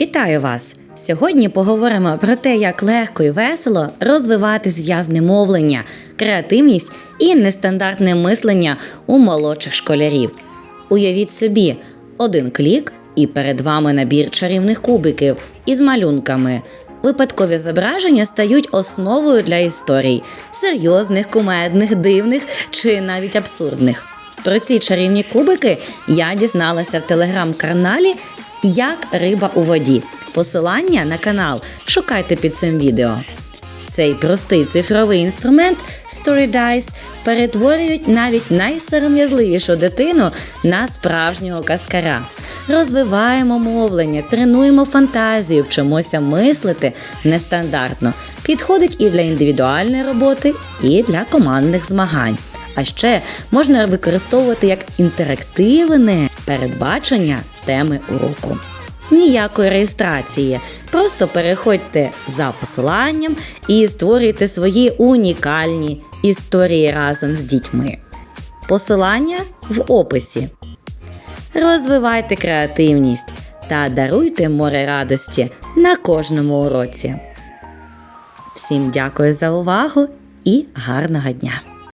Вітаю вас! Сьогодні поговоримо про те, як легко і весело розвивати зв'язне мовлення, креативність і нестандартне мислення у молодших школярів. Уявіть собі, один клік, і перед вами набір чарівних кубиків із малюнками. Випадкові зображення стають основою для історій серйозних, кумедних, дивних чи навіть абсурдних. Про ці чарівні кубики я дізналася в телеграм-каналі Як риба у воді. Посилання на канал шукайте під цим відео. Цей простий цифровий інструмент StoryDice перетворюють навіть найсором'язливішу дитину на справжнього каскара. Розвиваємо мовлення, тренуємо фантазію, вчимося мислити нестандартно. Підходить і для індивідуальної роботи, і для командних змагань. А ще можна використовувати як інтерактивне передбачення теми уроку. Ніякої реєстрації. Просто переходьте за посиланням і створюйте свої унікальні історії разом з дітьми. Посилання в описі. Розвивайте креативність та даруйте море радості на кожному уроці. Всім дякую за увагу і гарного дня!